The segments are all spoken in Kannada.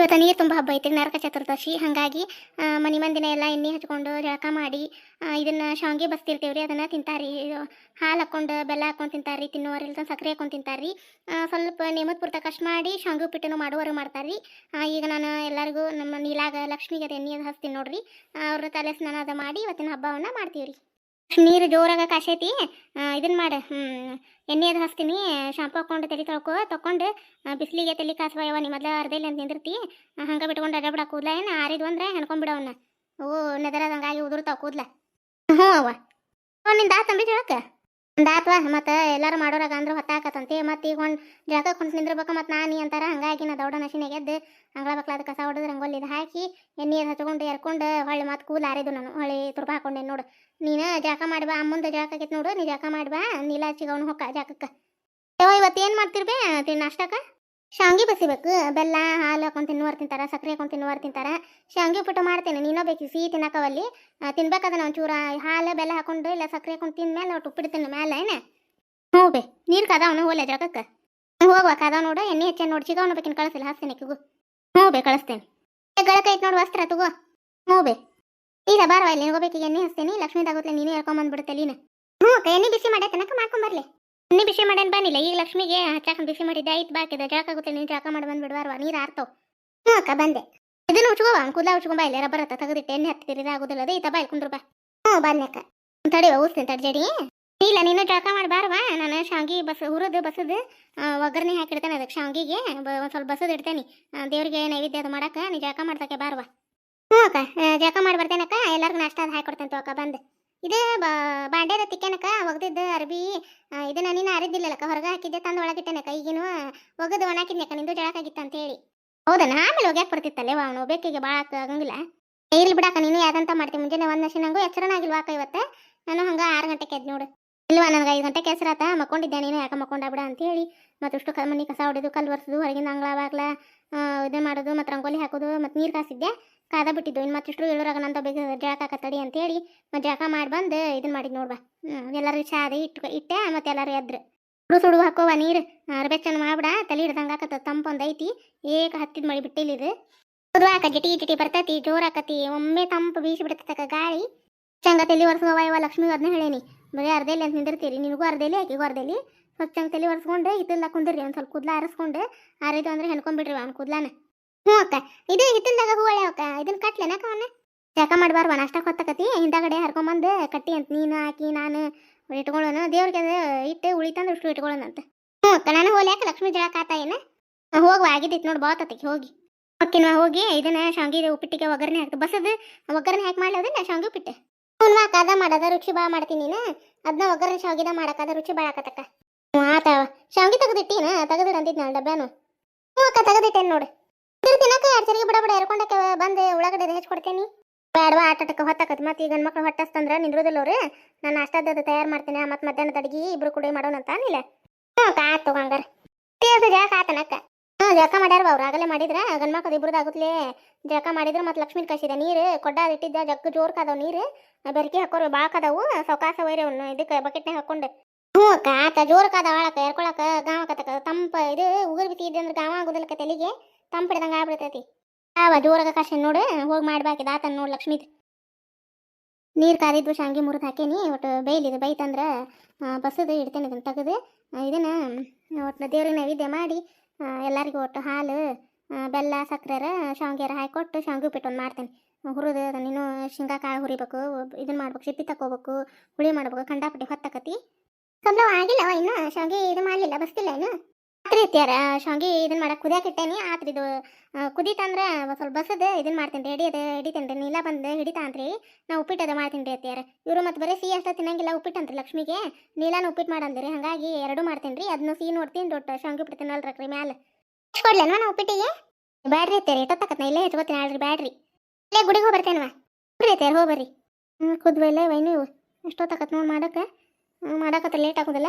ಇವತ್ತು ನೀರು ತುಂಬ ಹಬ್ಬ ಐತಿ, ನರಕ ಚತುರ್ದಶಿ. ಹಾಗಾಗಿ ಮನೆ ಮಂದಿನ ಎಲ್ಲ ಎಣ್ಣೆ ಹಚ್ಕೊಂಡು ಜಳಕ ಮಾಡಿ ಇದನ್ನು ಶಾವಿಗೆ ಬಸ್ತಿರ್ತೀವಿ ರೀ ಅದನ್ನು ತಿಂತಾರಿ ಹಾಲು ಹಾಕ್ಕೊಂಡು, ಬೆಲ್ಲ ಹಾಕ್ಕೊಂಡು ರೀ ತಿನ್ನೋರು ಸಕ್ಕರೆ ಹಾಕೊಂಡು ತಿಂತಾರೆ ರೀ ಸ್ವಲ್ಪ ನೇಮದ ಪೂರ್ತ ಕಷ್ಟ ಮಾಡಿ, ಶಾವಿಗೆ ಉಪ್ಪಿಟ್ಟನ್ನು ಮಾಡುವರು ಮಾಡ್ತಾರೆ ರೀ ಈಗ ನಾನು ಎಲ್ಲರಿಗೂ ನಮ್ಮ ನೀಲಾಗ ಲಕ್ಷ್ಮಿಗೆ ಅದು ಎಣ್ಣೆ ಅದು ಹಚ್ತೀನಿ ನೋಡ್ರಿ. ಅವ್ರ ತಲೆ ಸ್ನಾನ ಅದು ಮಾಡಿ ಇವತ್ತಿನ ಹಬ್ಬವನ್ನು ಮಾಡ್ತೀವಿ ರೀ ನೀರು ಜೋರಾಗ ಕಾಸೈತಿ ಇದನ್ನ ಮಾಡು. ಎಣ್ಣೆ ಅದು ಹಚ್ತೀನಿ, ಶಾಂಪು ಹಾಕೊಂಡು ತಲೆ ತೊಳ್ಕೊ ತೊಗೊಂಡು ಬಿಸಿಲಿಗೆ ತಲೆ ಕಾಸುವ ನಿಮ್ಮ ಮೊದಲ ಅರ್ಧಲ್ಲಿ ಅಂತ ನಿಂದಿರ್ತಿ. ಹಂಗೆ ಬಿಟ್ಕೊಂಡು ಅಡ ಬಿಡ ಕೂದಲ ಏನು? ಆರಿದ್ವು ಅಂದ್ರೆ ಹೆಣ್ಕೊಂಡ್ಬಿಡವನ್ನ ಓ ನೆದರದಂಗಾಗಿ ಉದುರ್ತಾವ ಕೂದ್ಲ. ಹ್ಞೂ ಅವ ನಿಂದ ತಂಬಿ ಜಳಕ ಆತ್ವ ಮತ್ತು ಎಲ್ಲರೂ ಮಾಡೋರಾಗ ಅಂದ್ರೆ ಹೊತ್ತಾಕತ್ತಂತೆ. ಮತ್ತು ಈಗ ಒಂದು ಜಳಕ ಕುಂತು ನಿಂದಿರ್ಬೇಕು, ಮತ್ತು ನಾನು ಅಂತಾರ. ಹಂಗಾಗಿ ನಾ ದೌಡ ನಶಿನಾಗ ಎದ್ದು ಅಂಗಳ ಬಕ್ಲಾದ ಕಸ ಹೊಡೆದು ರಂಗೋಲಿ ಇದು ಹಾಕಿ ಅದು ಹಚ್ಕೊಂಡು ಎರ್ಕೊಂಡು ಹೊಳ್ಳಿ ಮತ್ತು ಕೂದಲು ಆರಿದು ನಾನು. ಹೊಳ್ಳಿ ತುರ್ಪ ಹಾಕೊಂಡೆ ನೋಡು. ನೀನು ಜಾಕ ಮಾಡಿ ಬಾ, ಅಮ್ಮಂದು ಜಳಕ ಆಗೈತೆ ನೋಡು. ನೀ ಜಾಕ ಮಾಡಿ ಬಾ ನೀಲ ಹಚ್ಚಿಗೆ ಅವನು ಹೊಕ್ಕ ಜಳಕಕ್ಕೆ. ಯಾವ ಇವತ್ತು ಏನು ಮಾಡ್ತಿರ್ಬೇ, ತಿನ್ ನಾಷ್ಟಕ್ಕ? ಶಾವ್ಗಿ ಬಸಿಬೇಕು ಬೆಲ್ಲ, ಹಾಲು ಹಾಕೊಂಡು ತಿನ್ನುವರು ತಿಂತಾರ ಸಕ್ಕರೆ ಹಾಕೊಂಡು ತಿನ್ನುವರು ತಿಂತಾರ. ಶಾವಿಗೆ ಉಪ್ಪಿಟ್ಟು ಮಾಡ್ತೇನೆ. ನೀನೋ ಬೇಕು, ಸಿಹಿ ತಿನ್ನಕವಲ್ಲಿ. ತಿನ್ಬೇಕಾದ್ರೆ ಚೂರ ಹಾಲು, ಬೆಲ್ಲ ಹಾಕೊಂಡು, ಇಲ್ಲ ಸಕ್ಕರೆ ಹಾಕೊಂಡು ತಿನ್ಮೇಲೆ ಒಟ್ಟು ಉಪ್ಪಿಟ್ಟು ತಿನ್ನ. ಮೇಲೆ ಏನ? ಹ್ಞೂ ಬೇ, ನೀರು ಕದಾವನು ಹೋಲೆ ಜಗಕ್ಕ ಹೋಗುವ ಕದಾವ ನೋಡು. ಎಣ್ಣೆ ಹೆಚ್ಚೆ ನೋಡಿ ಚಿಗವನು ಬೇಕಿನ ಕಳಿಸಿಲ್ಲ ಹಾಸ್ತೇನೆ ಕಿಗು ಹ್ಞೂ ಬೇ, ಕಳಿಸ್ತೇನೆ. ಗಳಕೈತೆ ನೋಡು, ವಸ್ತ್ರ ತಗೋ. ಹ್ಞೂ ಬೇ. ಇಲ್ಲ, ಬಾರವ ಇಲ್ಲಿ ಹೋಗ್ಬೇಕು ಎಣ್ಣೆ ಹಚ್ತೀನಿ ಲಕ್ಷ್ಮೀ ನೀನೇ ಹೇಳ್ಕೊಂಬಂದ್ಬಿಡುತ್ತೆ ನೀನು ಹ್ಞೂ ಎಣ್ಣೆ ಬಿಸಿ ಮಾಡಿ ತನಕ ಮಾಡ್ಕೊಂಬರ್ಲಿ. ಎಣ್ಣೆ ಬಿಸಿ ಮಾಡೇನು ಬನ್ನಿಲ್ಲ ಈಗ ಲಕ್ಷ್ಮಿಗೆ ಹಚ್ಚಾಕ ಬಿಸಿ ಮಾಡಿದ್ದೆ, ಆಯ್ತು ಬಾಕಿದ ಜಳಕ ಆಗುತ್ತೆ, ನೀನ್ ಜಳಕ ಮಾಡಿ ಬಂದ್ಬಿಡ್ವಾರವ ನೀರು ಆರ್ತಾವ ಹ್ಞೂ ಅಕ್ಕ, ಬಂದೆ. ಇದನ್ನು ಉಚ್ಕೋವ ಕೂದಲ ಉಚ್ಕೊಂಬ ಇಲ್ಲ ರಬ್ಬರ್ ಹತ್ತ ತೆಗೆದಿಟ್ಟು, ಎಣ್ಣೆ ಹತ್ತಿರ ಆಗುದಿಲ್ಲ, ಅದೇ, ಈತ ಬಾಯ್ ಕುಂದ್ರ ಬಾ. ಹ್ಞೂ ಬನ್ನಕ್ಕ ತಡಿವ ಊಸ್ತೀನಿ ತಡಿ ಜಡಿ. ಇಲ್ಲ, ನೀನು ಜಳಕ ಮಾಡಿ ನಾನು ಶಾವಿಗೆ ಬಸ್, ಹುರಿದು, ಬಸದು ಒಗ್ಗರಣೆ ಹಾಕಿಡ್ತೇನೆ ಅದಕ್ಕೆ ಶಾಂಗಿಗೆ ಒಂದು ಸ್ವಲ್ಪ ಬಸದು ಇಡ್ತೇನೆ. ದೇವ್ರಿಗೆ ನೈವೇದ್ಯ ಅದು ಮಾಡಕ್ಕೆ, ನೀ ಜಳಕ ಮಾಡ್ತಕ್ಕೆ ಬಾರವ ಹ್ಞೂ ಅಕ್ಕ ಜಳಕ ಮಾಡಿ ಬರ್ತೇನಕ್ಕ, ಎಲ್ಲರಿಗೂ ನಾಷ್ಟ ಅದು ಹಾಕೊಡ್ತೇನೆ ಅಕ್ಕ, ಬಂದು. ಇದು ಬಾಂಡ್ಯದ ತಿಕ್ಕನಕ ಒಗ್ದಿದ್ದ ಅರ್ಬಿ ಇದನ್ನ ನೀನು ಅರಿದಿಲ್ಲಕ್ಕ ಹೊರಗೆ ಹಾಕಿದ್ದೆ, ತಂದು ಒಳಗಿಟ್ಟನಕ್ಕ ಈಗಿನೂ ಒಗದು ಒಣಾಕಿದ್ನಕ್ಕ ನಿಂದು ಜಳಕಾಗಿತ್ತು ಅಂತ ಹೇಳಿ. ಹೌದನ ಆಮೇಲೆ ಹೋಗ್ಯಾಕ ಬರ್ತಿತ್ತಲ್ಲೇ ಅವನು ಬೇಕಿಗೆ ಭಾಳ ಆಗಂಗಿಲ್ಲ. ಇರ್ಲಿ ಬಿಡಕ್ಕ ನೀನು ಯಾವ್ದಂತ ಮಾಡ್ತೀನಿ ಮುಂಜಾನೆ ಒಂದು ನಶಿ ನಂಗೂ ಎಚ್ಚರನಾಗಿಲ್ವಾ ಅಕ್ಕ ಇವತ್ತು? ನಾನು ಹಂಗೆ ಆರು ಗಂಟೆಗೆ ಎದ್ದು ನೋಡು. ಇಲ್ವಾ, ನನಗೆ ಐದು ಗಂಟೆಗೆ ಹೆಸರಾತ ಮಕ್ಕೊಂಡಿದ್ದೆ ನೀನು, ಯಾಕೆ ಮಕ್ಕೊಂಡ ಬಿಡ ಅಂತ ಹೇಳಿ. ಮತ್ತೆ ಇಷ್ಟು ಕ ಮನೆ ಕಸ ಹೊಡೆದು ಕಲ್ಲು ಒರೆಸೋದು, ಹೊರಗಿಂದ ಅಂಗಳ ಬಾಗ್ಲ ಇದನ್ನ ಮಾಡೋದು, ಮತ್ತು ರಂಗೋಲಿ ಹಾಕೋದು, ಮತ್ತು ನೀರು ಕಾಸಿದ್ದೆ. ಕಾದ ಬಿಟ್ಟಿದ್ದು ಇನ್ನು ಮತ್ತಿಷ್ಟು ಹೇಳೋರಾಗ ನಂತ ಬೇಕು ಜಳಕ ತಡಿ ಅಂತೇಳಿ ಮತ್ತು ಜಳಕ ಮಾಡಿ ಬಂದು ಇದನ್ನ ಮಾಡಿದ್ ನೋಡ್ಬಾ. ಹ್ಞೂ ಎಲ್ಲರೂ ಚಾ ಅದು ಇಟ್ಟು ಇಟ್ಟೆ ಮತ್ತೆ ಎಲ್ಲರೂ ಎದ್ರು. ಸುಡು ಸುಡು ಹಾಕೋವ ನೀರು. ಅರ್ಬೆಚ್ಚನ ಮಾಡ್ಬಿಡ, ತಲೆ ಹಿಡ್ದಂಗೆ ಆಕತ್ತ ತಂಪೊಂದೈತಿ ಏಕ ಹತ್ತಿದ ಮಳಿ ಬಿಟ್ಟಿಲ್ಲ ಇದು. ಹಾಕ ಜಿಟಿ ಜಿಟಿ ಬರ್ತೈತಿ, ಜೋರ್ ಹಾಕತಿ ಒಮ್ಮೆ ತಂಪು ಬೀಸಿ ಬಿಡ್ತಕ್ಕ ಗಾಳಿ. ಚಂಗ ತಲೆ ಒರೆಸುವ ಇವ ಲಕ್ಷ್ಮಿ ಅದನ್ನ ಹೇಳೇನಿ. ಬರೀ ಅರ್ಧೆಲಿ ಅಂತ ನಿಂದಿರ್ತೀರಿ. ನಿನಗೂ ಅರ್ಧೆಲಿ, ಆಕಿಗೂ ಅರ್ಧೆಲಿ. ಸ್ವಲ್ಪ ಚಂಗ ತಲೆ ಒರೆಸ್ಕೊಂಡು ಹಿತ್ತಲ್ದಾಗ ಕುಂದಿರ್ರಿ, ಒಂದು ಸ್ವಲ್ಪ ಕೂದಲ ಆರಿಸ್ಕೊಂಡು. ಆರಿದು ಅಂದ್ರೆ ಹೆಣ್ಕೊಂಡ್ಬಿಡ್ರಿ ಅವ್ನ ಕೂದ್ಲಾನ. ಹ್ಞೂ ಅಕ್ಕ ಇದು ಹಿತ್ತಲ್ದಾಗ ಹೂವಳೆ ಅಕ್ಕ ಇದನ್ನ ಕಟ್ಲೇನಕ್ಕ ಅವನ್ನ ಜಾಕ ಮಾಡಬಾರ್ವ ನಾಷ್ಟ ಹೊತ್ತಕತಿ, ಹಿಂದಾಗಡೆ ಹರ್ಕೊಂಬಂದು ಕಟ್ಟಿ ಅಂತ ನೀನು ಹಾಕಿ, ನಾನು ಇಟ್ಕೊಳ್ಳೋಣ ದೇವ್ರಿಗೆ ಅದು ಇಟ್ಟು ಉಳಿತಂದ್ರೆ ಇಷ್ಟು ಇಟ್ಕೊಳ್ಳೋಣ ಅಂತ. ಹ್ಞೂ ಅಕ್ಕ ನಾನು ಹೋಲಿ ಯಾಕೆ ಲಕ್ಷ್ಮಿ ಜಳಕ ಆತ ನೋಡಿ ಬಾತತಿಗೆ ಹೋಗಿ. ಓಕೆನಾ ಹೋಗಿ, ಇದನ್ನ ಶಾಂಗಿ ಉಪ್ಪಿಟ್ಟಿಗೆ ಒಗ್ಗರಣೆ ಹಾಕಿ ಬಸದು, ಒಗ್ಗರಣೆ ಹಾಕಿ ಮಾಡ್ಲೋದಿಲ್ಲ ಶಾಂಗಿ ಉಪ್ಪಿಟ್ಟು. ಹ್ಞೂ ಅಕ್ಕ, ಅದ ಮಾಡದ ರುಚಿ ಭಾಳ ಮಾಡ್ತೀನಿ ನೀನು. ಅದನ್ನ ಒಗ್ಗರಣೆ ಶಾವಿಗೆದ ಮಾಡಕ್ಕದ ರುಚಿ ಭಾಳ ಆಕತ್ತಕ್ಕ ಹ್ಞೂ ಆತ ಶಾವಿಗೆ ತೆಗೆದಿಟ್ಟೀನ ತೆಗೆದಿಡು ಅಂದಿದ್ನ ಡಬ್ಯಾನು? ಹ್ಞೂ ಅಕ್ಕ ತೆಗೆದಿಟ್ಟೇನು ನೋಡಿ. ತಿನ್ನಕ ಎರಡು ಸರಿಗೆ ಬಿಡ ಬಿಡ ಎರ್ಕೊಂಡಕ್ಕೆ ಬಂದು ಉಳ್ಳಾಗಡ್ಡೆ ಹೆಚ್ಚಿಕೊಡ್ತೇನೆ. ಬೇಡವಾ ಆಟಕ್ಕೆ ಹೊತ್ತಾಕತ್. ಮತ್ತೆ ಈಗ ಮಕ್ಳು ಹೊಟ್ಟಸ್ತಂದ್ರೆ ನಿಂದ್ರೋದಿಲ್ಲ ನಾನು ನಾಷ್ಟದ ತಯಾರು ಮಾಡ್ತೇನೆ. ಮತ್ತೆ ಮಧ್ಯಾಹ್ನದ ಅಡಿಗೆ ಇಬ್ರು ಕುಡಿ ಮಾಡೋಣ ಅಂತ ಅನಿಲ್ಲ. ಹ್ಞೂ, ಕಾ ತಗೊಂಗಾರ ಅದು ಜಾಕ ಆತನಕ್ಕ ಹ್ಞೂ, ಜಳಕ ಮಾಡ್ಯಾರ ಅವ್ರು. ಆಗಲೇ ಮಾಡಿದ್ರ ಗಂಡ್ ಮಕ್ಳು ಇಬ್ರದ್ದು ಆಗುತ್ತಲೇ ಜಳಕ ಮಾಡಿದ್ರೆ ಮತ್ತೆ ಲಕ್ಷ್ಮಿ ಕಸಿದೆ ನೀರು ಕೊಡ್ಡ ಇಟ್ಟಿದ್ದ, ಜಗ್ಗ ಜೋರ್ ಕಾದವ್ ನೀರು ಬೆರಕೆ ಹಾಕೋರು ಭಾಳ ಕಾದವು ಸೌಕಾಸ ವೈರಿ ಅವ್ನು. ಇದಕ್ಕೆ ಬಕೆಟ್ನಾಗ ಹಾಕೊಂಡು ಹ್ಞೂ ಅಕ್ಕ ಆತ ಜೋರ್ ಕಾದ ಆಳಕ್ಕ ಎರ್ಕೊಳಕ ಗಾವ ತಂಪ, ಇದು ಉಗುರು ಬಿತ್ತಿದ್ದೆ ಅಂದ್ರೆ ಗಾವ ಆಗೋದಿಲ್ಲಕ್ಕ ತಲೆಗೆ. ತಂಪು ಹಿಡ್ದಂಗೆ ಆಗ್ಬಿಡ್ತೈತಿ. ಯಾವ ಜೋರಾಗ ಕಾಶ ನೋಡು, ಹೋಗಿ ಮಾಡ್ಬಾಕಿದ ಆತನ್ ನೋಡು ಲಕ್ಷ್ಮೀದ್. ನೀರು ಕಾದಿದ್ದು ಶಾಂಗಿ ಮುರಿದು ಹಾಕೇನಿ, ಒಟ್ಟು ಬೇಯ್ಲಿದು ಬೈತಂದ್ರೆ ಬಸದು ಇಡ್ತೇನೆ ಇದನ್ನು ತೆಗೆದು ಇದನ್ನು ಒಟ್ಟು ದೇವ್ರಿಗೆ ನೈವೇದ್ಯ ಮಾಡಿ ಎಲ್ಲರಿಗೂ ಒಟ್ಟು ಹಾಲು ಬೆಲ್ಲ ಸಕ್ಕರೆ ಶಾವಂಗಿಯರ ಹಾಕಿಕೊಟ್ಟು ಶಾವ್ಗೆ ಉಪ್ಪಿಟ್ಟು ಒಂದು ಮಾಡ್ತೇನೆ. ಹುರಿದು ಅದನ್ನ ಇನ್ನೂ ಶೇಂಗಾ ಕಾಳು ಹುರಿಬೇಕು ಇದನ್ನ ಮಾಡ್ಬೇಕು, ಸಿಪ್ಪಿ ತಗೋಬೇಕು ಹುಳಿ ಮಾಡ್ಬೇಕು ಕಂಡಾಪಟ್ಟಿ ಹೊತ್ತಕತಿ. ಕಬ್ಲ ಆಗಿಲ್ಲ ಇನ್ನು? ಶಾವಂಗಿ ಇದು ಮಾಡಲಿಲ್ಲ, ಬಸ್ತಿಲ್ಲ ಇನ್ನು? ರಾತ್ರಿ ಇತ್ಯಾರ ಶಾವ್ಗೆ ಇದನ್ನ ಮಾಡಕ್ಕೆ ಕುದಿಯಕ್ಕೆ ಇಟ್ಟೇನಿ. ಆತ್ರಿ ಇದು ಕುದೀತಂದ್ರೆ ಸ್ವಲ್ಪ ಬಸದ ಇದನ್ನ ಮಾಡ್ತೀನಿ ರೀ ಅದ ಹಿಡಿತೇನೆ ರೀ, ನೀಲ ಬಂದು ಹಿಡಿತಾ ಅಂತ್ರಿ. ನಾ ಉಪ್ಪಿಟ್ಟು ಅದ ಮಾಡ್ತೀನಿ ರೀ ಅತ್ಯಾರ ಇವರು ಮತ್ತೆ ಬರೀ ಸಿಹಿ ಅಷ್ಟ ತಿನ್ನಂಗಿಲ್ಲ ಉಪ್ಪಿಟ್ಟು ಅಂತ್ರಿ ಲಕ್ಷ್ಮಿಗೆ. ನೀಲಾನ ಉಪ್ಪಿಟ್ಟು ಮಾಡಂದ್ರಿ ಹಾಗಾಗಿ ಎರಡು ಮಾಡ್ತೀನಿ ರೀ. ಅದನ್ನು ಸಿಹಿ ನೋಡ್ತೀನಿ, ದೊಡ್ಡ ಶಾವ್ಗೆ ಉಪ್ಪಿಟ್ಟು ತಿನ್ನಲ್ರಕ್ರಿ ಮ್ಯಾಲೆ. ಕೊಡ್ಲೇನ್ವಾ ನಾ ಉಪ್ಪಿಟ್ಟಿಗೆ? ಬ್ಯಾಡ್ರಿ ಅತ್ತೇರಿ ತಕ್ಕ ಇಲ್ಲೇ ಹೆಚ್ಕೋತೀನಿ ಹೇಳ್ರಿ ಬ್ಯಾಡ್ರಿ. ಇಲ್ಲೇ ಗುಡಿಗೆ ಹೋಗಿ ಬರ್ತೇನವ ಬರ್ರಿ ಅತ್ತೇರಿ ಹೋಗ್ಬರ್ರಿ ಹ್ಞೂ ಕುದ್ವೆಲ್ಲ ವೈನು ಇವು. ತಕ್ಕ ನೋಡಿ ಮಾಡಕ್ಕೆ ಮಾಡಕತ್ತ ಲೇಟ್ ಆಗೋದಿಲ್ಲ.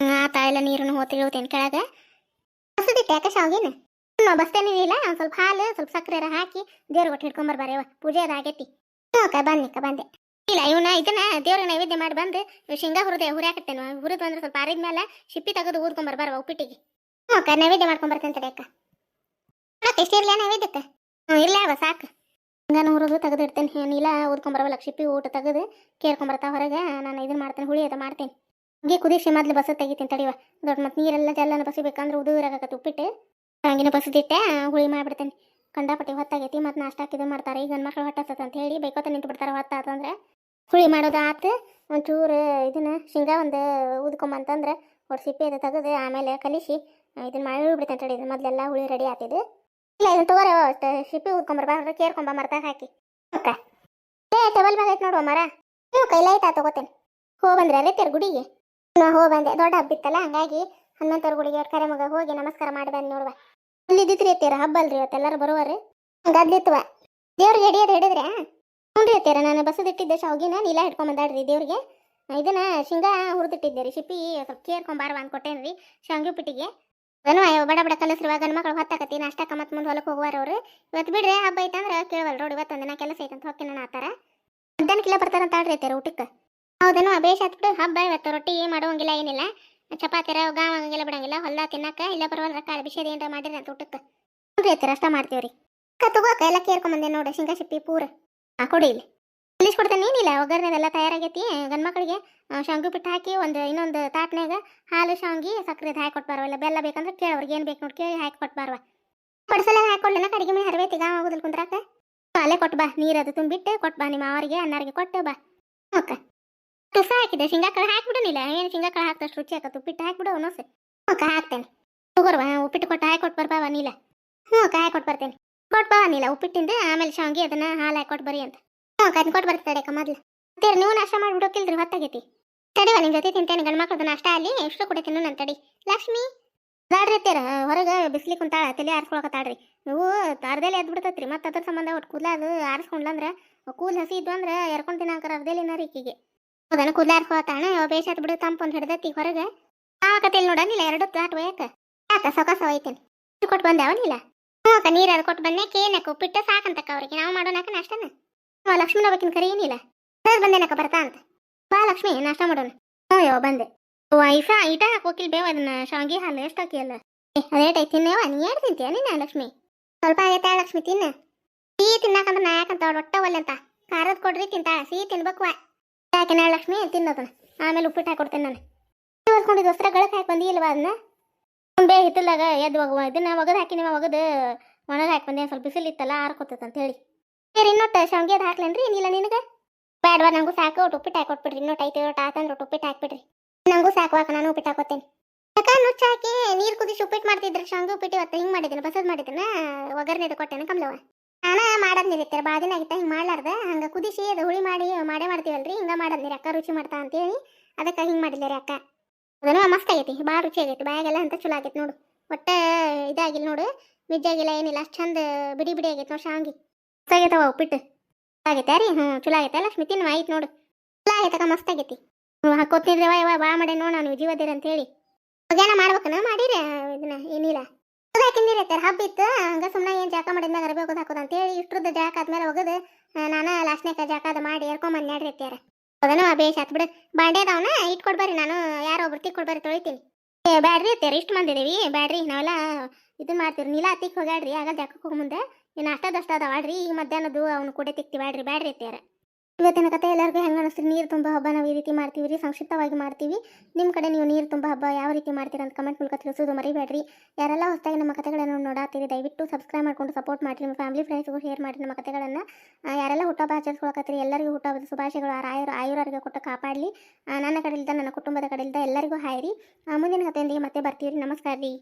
ಹ್ಞೂ ತಾಯಿಲ ನೀರನ್ನು ಹೋತಿ ಇಳ್ತೇನೆ ಕೆಳಗ. ಬಸದಿಟ್ಟು ಯಾಕೆ ಶಾವ್ಗೇನ? ನಾವು ಬಸ್ತೇನೆ ಇಲ್ಲ ಒಂದು ಸ್ವಲ್ಪ ಹಾಲು, ಸ್ವಲ್ಪ ಸಕ್ಕರೆ ಹಾಕಿ ದೇವ್ರ ಒಟ್ಟು ಹಿಡ್ಕೊಂಬರ್ ಬರೇವ ಪೂಜೆ ಅದಾಗೈತಿ ಅಕ್ಕ, ಬನ್ನಿ ಅಕ್ಕ, ಬಂದೆ. ಇಲ್ಲ, ಇವನ ಇದನ್ನ ದೇವ್ರಿಗೆ ನೈವೇದ್ಯ ಮಾಡಿ ಬಂದು ಶೇಂಗಾ ಹುರಿದೆ ಹುರಿಯಾಕತ್ತೇನೆ ಹುರಿದು ಅಂದ್ರೆ ಸ್ವಲ್ಪ ಆರಿದ ಮೇಲೆ ಶಿಪ್ಪಿ ತೆಗೆದು ಊದ್ಕೊಂಬರ್ಬಾರವ ಉಪ್ಪಿಟ್ಟಿಗೆ. ಹ್ಞೂ ಅಕ್ಕ, ನೈವೇದ್ಯ ಮಾಡ್ಕೊಂಬರ್ತೇನೆ ಅಕ್ಕ. ಅಕ್ಕ, ಎಷ್ಟು ಇರ್ಲ ನೈವೇದ್ಯಕ್ಕೆ ಹ್ಞೂ ಇಲ್ಲ ಅವ, ಸಾಕು. ಹಂಗಾನು ಹುರಿದು ತೆಗೆದಿಡ್ತೇನೆ ಏನಿಲ್ಲ ಊದ್ಕೊಂಬರವಲ್ಲ ಶಿಪ್ಪಿ ಊಟ ತೆಗೆದು ಕೇರ್ಕೊಂಬರ್ತಾ ಹೊರಗೆ. ನಾನು ಇದನ್ನ ಮಾಡ್ತೇನೆ, ಹುಳಿ ಅದ ಮಾಡ್ತೇನೆ. ಹಂಗೆ ಕುದಿಸಿ ಮೊದ್ಲು ಬಸ್ ತೆಗಿತೀನಿ ತಡಿವ ದೊಡ್ಡ ಮತ್ತೆ ನೀರೆಲ್ಲ ಜಲ್ಲನ ಬಸಿಬೇಕಂದ್ರೆ ಉದುರಾಗತ್ತೆ ಉಪ್ಪಿಟ್ಟು. ಹಂಗಿನ ಬಸದಿಟ್ಟೆ ಹುಳಿ ಮಾಡಿಬಿಡ್ತೇನೆ. ಕಂಡಾಪಟ್ಟಿ ಹೊತ್ತಾಗೈತಿ ಮತ್ತು ನಾಷ್ಟ ಇದು ಮಾಡ್ತಾರೆ. ಈಗ ಗಂಡು ಮಕ್ಳು ಅಂತ ಹೇಳಿ ಬೇಕೋತ ನಿಂತು ಬಿಡ್ತಾರೆ ಹೊತ್ತಾತಂದ್ರೆ. ಹುಳಿ ಮಾಡೋದು ಆತು. ಒಂಚೂರು ಇದನ್ನ ಶೇಂಗಾ ಒಂದು ಊದ್ಕೊಂಬಂತಂದ್ರೆ ಒಟ್ಟು ಸಿಪ್ಪೆ ಅದು ತೆಗೆದು ಆಮೇಲೆ ಕಲಿಸಿ ಇದನ್ನ ಮಾಡಿ ಬಿಡ್ತೇನೆ ತಡಿ. ಮೊದಲೆಲ್ಲ ಹುಳಿ ರೆಡಿ ಆತಿದ್ದು ಇಲ್ಲ ಇದನ್ನ ತಗೋರಿ ಅಷ್ಟು ಸಿಪ್ಪೆ ಊದ್ಕೊಂಬರ್ಬಾರ್ದು ಕೇರ್ಕೊಂಬ ಮರ್ತಾಗ ಹಾಕಿ. ಅಕ್ಕ ಏ ಟೇಬಲ್ ಮ್ಯಾಗ ನೋಡುವ ಮರ ನೀವು ಕೈಲಾಯ್ತಾ ತಗೋತೇನೆ. ಹೋ ಬಂದ್ರೆ ಅರೇತಿಯರ್ ಗುಡಿಗೆ? ನಾ ಹೋ ಬಂದೆ. ದೊಡ್ಡ ಹಬ್ಬ ಇತ್ತಲ್ಲ, ಹಂಗಾಗಿ ಹನ್ನೊಂದರ ಗುಡಿಗೆ ಕರೆ ಮಗ ಹೋಗಿ ನಮಸ್ಕಾರ ಮಾಡಿ ಬಂದು ನೋಡುವ. ಅಲ್ಲಿದ್ದಿತ್ರಿ ಅತ್ತೀರ ಹಬ್ಬ ಅಲ್ರಿ ಇವತ್ತೆಲ್ಲರೂ ಬರುವರಿ ಗದ್ಲಿತ್ವ ದೇವ್ರಿಗೆ ಹಿಡಿಯೋದು ಹಿಡಿದ್ರೆ? ಹ್ಞೂ ಅತ್ತೀರ ನಾನು ಬಸದಿಟ್ಟಿದ್ದೆ ಶಾವ್ಗಿನ, ನೀಲ ಹಿಡ್ಕೊಂಬಂದಾಡ್ರಿ ದೇವ್ರಿಗೆ. ಇದನ್ನ ಶೇಂಗಾ ಹುರಿದಿಟ್ಟಿದ್ದೆ ರೀ ಶಿಪಿ ಸ್ವಲ್ಪ ಕೇರ್ಕೊಂಬಾರವ ಅಂತ ಕೊಟ್ಟೇನ್ರಿ ಅದನ್ನು ಅಯ್ಯೋ, ಬಡ ಬಡ ಕಲಸ್ರಿವ ಗಂಡು ಮಕ್ಳು ಹೊತ್ತಾಕತಿ ನಾಷ್ಟಕ್ಕೆ ಮತ್ತೆ ಮುಂದೆ ಹೊಲಕ್ಕೆ ಹೋಗುವಾರ ಅವರು. ಇವತ್ತು ಬಿಡ್ರಿ, ಹಬ್ಬ ಐತಂದ್ರೆ ಕೇಳವಲ್ ನೋಡಿ ಇವತ್ತೊಂದಿನ ದಿನ ಕೆಲಸ ಐತಂತ ಹೋಗ್ತೀನಿ ಆತಾರ ಕಿಲೋ ಬರ್ತಾರಂತ ಆಡ್ರಿ ಅತ್ತೀರ ಊಟಕ್ಕೆ? ಹೌದೇನು, ಬೇಷ್ ಹತ್ಬಿಟ್ಟು ಹಬ್ಬ ಇವತ್ತು, ರೊಟ್ಟಿ ಮಾಡುವಂಗಿಲ್ಲ, ಏನಿಲ್ಲ. ಚಪಾತಿರ ಗಾವ ಬಿಡಂಗಿಲ್ಲ. ಹೊಲ್ದ ತಿನ್ನಕ, ಇಲ್ಲ ಬರವಲ್ರ ಕಾಳು ಬಿಸಿದ ಏನ್ರ ಮಾಡಿರಿ ಅಂತ ಊಟಕ್ಕೆ. ನೋಡ್ರಿ ಐತಿ ಅಷ್ಟ ಅಕ್ಕ ತಗೋಕ ಎಲ್ಲ ಕೇರ್ಕೊಂಬಂದೆ ನೋಡು, ಶೇಂಗಾ ಸಿಪ್ಪಿ ಪೂರ. ಆ, ಕೊಡಿ ಇಲ್ಲಿ. ಇಲ್ಲಿಸ್ ಕೊಡ್ತೇನೆ ಏನಿಲ್ಲ ಒಗ್ಗರಣೆದೆಲ್ಲ ತಯಾರಾಗೈತಿ ಗಂಡು ಮಕ್ಕಳಿಗೆ ಶಾಂಗಿ ಪಿಟ್ಟು ಹಾಕಿ, ಒಂದು ಇನ್ನೊಂದು ತಾಟ್ನ್ಯಾಗ ಹಾಲು ಶಾಂಗಿ ಸಕ್ಕರೆ ಹಾಕಿ ಕೊಟ್ಬಾರವ ಇಲ್ಲ, ಬೆಲ್ಲ ಬೇಕಂದ್ರೆ ಅವ್ರಿಗೆ, ಏನು ಬೇಕು ನೋಡಿ ಕೇಳಿ ಹಾಕಿ ಕೊಟ್ಬಾರವ ಪಡ್ಸಲ ಹಾಕೊಳ್ಳಿನ ಕಡಿಗೆ ಮೇಲೆ ಹರವೇತಿ, ಗಾವ ಆಗೋದಿಲ್ಲ ಕುಂದ್ರಾಕ? ಅಲ್ಲೇ ಕೊಟ್ಟು ಬಾ ನೀರದು ತುಂಬಿಟ್ಟು ಕೊಟ್ಟು ಬಾ, ನಿಮ್ಮ ಅವರಿಗೆ ಅನ್ನಾರಿಗೆ ಕೊಟ್ಟು ಬಾ. ಓಕೆ ತುಸ ಹಾಕಿದೆ. ಶೇಂಗಾ ಕಾಳು ಹಾಕ್ಬಿಡೋನಿಲ್ಲ. ಏನು ಶೇಂಗಾ ಕಾಳು ಹಾಕ್ದಷ್ಟು ರುಚಿ ಹಾಕತ್ತು ಉಪ್ಪಿಟ್ಟು ಹಾಕ್ಬಿಡು ಅವನೋಸೆ ಓಕೆ ಹಾಕ್ತೇನೆ. ತಗೋರ್ವ ಉಪ್ಪಿಟ್ಟು ಕೊಟ್ಟು ಹಾಕಿ ಕೊಟ್ಟು ಬರ್ಬಾವ ನೀಲ. ಹ್ಞೂ ಹಾಕಿ ಕೊಟ್ಟು ಬರ್ತೇನೆ. ಕೊಟ್ಟು ಬಾ ನೀಲ, ಉಪ್ಪಿಟ್ಟಿಂದ ಆಮೇಲೆ ಶಾವಿಗೆ ಅದನ್ನ ಹಾಲು ಹಾಕಿ ಕೊಟ್ಟು ಬರಿ ಅಂತ. ಹ್ಞೂ ಅಕ್ಕ ಕೊಟ್ಟು ಬರ್ತೇನೆ ಅಕ್ಕ, ಮೊದ್ಲು. ತೇರ್ ನೀವು ನಾಷ್ಟ ಮಾಡಿಬಿಡೋಕಿಲ್ರಿ ಹೊತ್ತಾಗೈತಿ. ತಡಿವ ನಿಮ್ಮ ಜೊತೆ ತಿಂತೇನೆ, ಗಂಡು ಮಕ್ಳದ್ದು ನಾಷ್ಟ ಅಲ್ಲಿ. ಎಷ್ಟು ಕೂಡ ನನ್ನ ತಡಿ. ಲಕ್ಷ್ಮಿ! ಬ್ಯಾಡ್ರಿ ತೇರ ಹೊರಗೆ ಬಿಸ್ಲಿ ಕುಂತಾಳ, ತಲೆ ಆರಿಸ್ಕೊಳಕತ್ತಾಳ್ರಿ. ನೀವು ಅರ್ಧೆಲೆ ಎದ್ದು ಬಿಡ್ತೈತ್ರಿ, ಮತ್ತೆ ಅದ್ರ ಸಂಬಂಧ ಒಟ್ಟು ಕೂದಲ ಅದು ಆರಿಸ್ಕೊಂಡ್ಲಂದ್ರೆ ಕೂಲ್ ಹಸಿ ಇದ್ವು ಅಂದ್ರೆ ಎರ್ಕೊಂಡು ತಿನ್ನಾಕರ ಅರ್ಧಲಿನ ರೀಕಿಗೆ ಹೌದನ ಕೂದಲ ಆರಿಸ್ಕೊತಾಣ ಬೇಷಾತ್ ಬಿಡು, ತಂಪು ಒಂದು ಹಿಡ್ದೈತಿ ಹೊರಗೆ. ಆಕತಿಲ್ ನೋಡನಿಲ್ಲ ಎರಡು ಪ್ಲಾಟ್ ಒಯ್ಯಕ. ಯಾಕ ಸೊಕಸ ಒಯ್ತೇನೆ ಕೊಟ್ಟು ಬಂದೆ ಅವನಿಲ್ಲ ಹ್ಞೂ ಅಕ್ಕ, ನೀರು ಅದು ಕೊಟ್ಟು ಬಂದೆ ಕೇನಕ್ಕ ಉಪ್ಪಿಟ್ಟು ಸಾಕಂತಕ್ಕ ಅವ್ರಿಗೆ, ನಾವು ಮಾಡೋಣಕ್ಕ ನಾಷ್ಟನ ಹ್ಞೂ, ಲಕ್ಷ್ಮೀನ ಹೋಗ್ಬೇಕಿನ ಕರಿ ಏನಿಲ್ಲ. ಸರ್ ಬಂದೇನಕ್ಕ ಬರ್ತಾ ಅಂತ. ಬಾ ಲಕ್ಷ್ಮಿ, ನಾಷ್ಟ ಮಾಡೋಣ. ಹ್ಞೂ ಯೋ ಬಂದೆ. ವೈಫ ಈಟ ಹಾಕೋಕಿಲ್ ಬೇವ ಅದನ್ನ, ಶಾವಿಗೆ ಹಾಲು ಎಷ್ಟು ಹಾಕಿಯಲ್ಲ. ಏ ಅದೇಟ್ ಐತಿ ತಿನ್ನೇವ ನೀ ಏನು ತಿಂತೀಯ ನೀನ ಲಕ್ಷ್ಮಿ? ಸ್ವಲ್ಪ ಆಗೈತೆ ಲಕ್ಷ್ಮಿ, ತಿನ್ನ. ಸಿಹಿ ತಿನ್ನಾಕಂದ್ರೆ ನಾ ಯಾಕಂತ ಒಟ್ಟ ಒಲ್ಲೆ ಖಾರದ ಕೊಡ್ರಿ ತಿಂತಾಳ, ಸಿಹಿ ತಿನ್ಬೇಕು ಯಾಕೆ ನಾಳೆ ಲಕ್ಷ್ಮಿ ತಿನ್ನೋದನ್ನ? ಆಮೇಲೆ ಉಪ್ಪಿಟ್ಟು ಹಾಕೊಡ್ತೇನೆ ನಾನು. ಹೊಸ್ಕೊಂಡಿದ್ದು ವಸ್ತ್ರ ಗಳಕ್ಕೆ ಹಾಕಿ ಬಂದಿಲ್ವಾ ಅದನ್ನ ಬೇ ಹಿತ್ತಲಾಗ ಎದ್ದು ಇದನ್ನ ಒಗದು ಹಾಕಿ ನಿಮ್ಮ ಒಗದು ಒಣಗ ಹಾಕಿ ಬಂದೆ. ಸ್ವಲ್ಪ ಬಿಸಿಲು ಇತ್ತಲ್ಲ ಆರ್ಕೋತೈತೆ ಅಂತ ಹೇಳಿ. ಬೇರೆ ಇನ್ನೊಟ್ಟು ಶಾವಿಗೆ ಅದು ಹಾಕ್ಲೇನ್ರಿ ಏನಿಲ್ಲ ನಿನಗೆ? ಬೇಡವಾ ನಂಗೂ ಸಾಕು. ಒಟ್ಟು ಉಪ್ಪಿಟ್ಟು ಹಾಕೊಟ್ಬಿಡ್ರಿ ಇನ್ನೊಟ್ಟು ಐತೆ ಒಟ್ಟು ಆತಂದ್ರೆ ಉಪ್ಪಿಟ್ಟು ಹಾಕ್ಬಿಡ್ರಿ. ನಂಗೂ ಸಾಕು. ನಾನು ಉಪ್ಪಿಟ್ಟು ಹಾಕೋತೇನೆ ಅಕ್ಕ, ನುಚ್ಚ ಹಾಕಿ ನೀರು ಕುದಿಸಿ ಉಪ್ಪಿಟ್ಟು ಮಾಡ್ತಿದ್ರೆ. ಶಾವಿಗೆ ಉಪ್ಪಿಟ್ಟು ಇವತ್ತು ಹಿಂಗೆ ಮಾಡಿದ್ದೀನಿ. ಬಸದ್ ಮಾಡಿದ್ದೀನಿ. ಒಗ್ಗರಣೆ ಕೊಟ್ಟೇನೆ ಕಮ್ಲವ ನಾನ ಮಾಡೋದ್ ನಿರಿತ್ತಾರೆ ಭಾಳ ದಿನ ಆಗಿತ್ತ, ಹಿಂಗೆ ಮಾಡ್ಲಾರ್ದ. ಹಂಗೆ ಕುದಿಸಿ ಅದು ಹುಳಿ ಮಾಡಿ, ಮಾಡೇ ಮಾಡ್ತೀವಲ್ರಿ. ಹಿಂಗೆ ಮಾಡೋದ್ ನೀರು ಅಕ್ಕ, ರುಚಿ ಮಾಡ್ತಾ ಅಂತೇಳಿ. ಅದಕ್ಕೆ ಹಿಂಗೆ ಮಾಡಿಲ್ಲ ಅಕ್ಕ. ಅದನ್ನು ಮಸ್ತ್ ಆಗೈತಿ ಭಾಳ ರುಚಿ ಆಗೈತಿ. ಬಾಯಾಗೆಲ್ಲ ಅಂತ ಚಲೋ ಆಗೈತಿ ನೋಡು. ಒಟ್ಟ ಇದಾಗಿಲ್ಲ ನೋಡು. ಮಿಜ್ಜಾಗಿಲ್ಲ ಏನಿಲ್ಲ, ಅಷ್ಟು ಚಂದ ಬಿಡಿ ಬಿಡಿ ಆಗೈತಿ ನೋಡಿ ಶಾಂಗಿ ಮಸ್ತ್ ಆಗೈತವ ಉಪ್ಪಿಟ್ಟು. ಆಗೈತೆ ರೀ? ಹ್ಞೂ ಚಲೋ ಆಗೈತೆ? ಲಕ್ಷ್ಮಿ ತಿನ್ನು ಆಯ್ತು ನೋಡು. ಚಲೋ ಆಗೈತಕ್ಕ ಮಸ್ತ್ ಆಗೈತಿ. ಹ್ಞೂ ಹಾಕೋತಿದ್ರವ ಯಾವ ಬಾ ಮಾಡಿ ನೋಡು ನಾನು ಜೀವದಿರ ಅಂತೇಳಿ. ಮಧ್ಯಾಹ್ನ ಮಾಡ್ಬೇಕನ, ಮಾಡಿರಿ ಇದನ್ನ, ಏನಿಲ್ಲ. ಹಾಕಿಂದಿರತ್ತಾರ ಹಬ್ಬ ಇತ್ತು, ಹಂಗ ಸುಮ್ಮನೆ ಏನು ಜಾಕ ಮಾಡಿದ್ಮ್ಯಾಗ ಅರಬಿ ಹೋಗೋದು ಹಾಕೋದು ಅಂತೇಳಿ ಇಷ್ಟ್ರದ್ದು ಜಾಕ ಆದ್ಮೇಲೆ ಹೋಗೋದು. ನಾನು ಲಾಸ್ಟ್ನೇಕ ಜಾಕ ಅದು ಮಾಡಿ ಎರ್ಕೊಂಬಂದು ನಡ್ರಿತ್ತಾರ ಅದನ್ನು ಬೇಷ್ ಆತ್ ಬಿಡು. ಬಾಂಡೆ ಅದಾವನ ಇಟ್ಕೊಡ್ಬಾರಿ ನಾನು ಯಾರೋ ಒಬ್ರು ತಿಕ್ಕೊಡ್ಬಾರಿ ತೊಳಿತೀನಿ. ಬ್ಯಾಡ್ರಿ ಅತ್ತೇರಿ ಇಷ್ಟು ಮಂದಿ ಇದೀವಿ, ಬ್ಯಾಡ್ರಿ, ನಾವೆಲ್ಲ ಇದು ಮಾಡ್ತೀವಿ ನೀಲ ತಿಕ್ ಹೋಗ್ಯಾಡ್ರಿ ಆಗ ಜಾಕಕ್ಕೆ ಹೋಗಿ ಮುಂದೆ. ಇನ್ನು ಅಷ್ಟದಷ್ಟು ಅದಾವಾಡ್ರಿ ಈಗ ಮಧ್ಯಾಹ್ನದ್ದು ಅವ್ನು ಕೂಡ ತಿಕ್ತಿ ಬ್ಯಾಡ್ರಿ ಬ್ಯಾಡ್ರಿ ಅತ್ತೇರ ಇವತ್ತಿನ ಕತೆ ಎಲ್ಲರಿಗೂ ಹೆಂಗೆ ಅನಿಸ್ತೀರಿ ನೀರು ತುಂಬ ಹಬ್ಬ ನಾವು ಈ ರೀತಿ ಮಾಡ್ತೀವಿ ರೀ ಸಂಕ್ಷಿಪ್ತವಾಗಿ ಮಾಡ್ತೀವಿ. ನಿಮ್ಮ ಕಡೆ ನೀವು ನೀರು ತುಂಬ ಹಬ್ಬ ಯಾವ ರೀತಿ ಮಾಡ್ತೀರಾ ಅಂತ ಕಮೆಂಟ್ ಮೂಲಕ ತಿಳಿಸೋದು ಮರಿಬೇಡ್ರಿ. ಯಾರೆಲ್ಲ ಹೊಸದಾಗಿ ನಮ್ಮ ಕತೆಗಳನ್ನು ನೋಡಾತೀರಿ ದಯವಿಟ್ಟು ಸಬ್ಸ್ಕ್ರೈಬ್ ಮಾಡ್ಕೊಂಡು ಸಪೋರ್ಟ್ ಮಾಡಿರಿ. ನಿಮ್ಮ ಫ್ಯಾಮಿಲಿ ಫ್ರೆಂಡ್ಸ್ಗೂ ಶೇರ್ ಮಾಡಿ ನಮ್ಮ ಕತೆಗಳನ್ನು ಯಾರೆಲ್ಲ ಹುಟ್ಟಹಬ್ಬ ಆಚರಿಸ್ಕೊಳಕತ್ತೀರಿ ಎಲ್ಲರಿಗೂ ಹುಟ್ಟಹಬ್ಬದ ಶುಭಾಶಯಗಳು ಆ ರಾಯರು ಆಯುರಾರಿಗೆ ಕೊಟ್ಟು ಕಾಪಾಡಲಿ. ನನ್ನ ಕಡೆಯಿಂದ ನನ್ನ ಕುಟುಂಬದ ಕಡೆಯಿಂದ ಎಲ್ಲರಿಗೂ ಹಾಯ್ರಿ. ಆ, ಮುಂದಿನ ಕಥೆಯೊಂದಿಗೆ ಮತ್ತೆ ಬರ್ತೀವಿ ನಮಸ್ಕಾರ ರೀ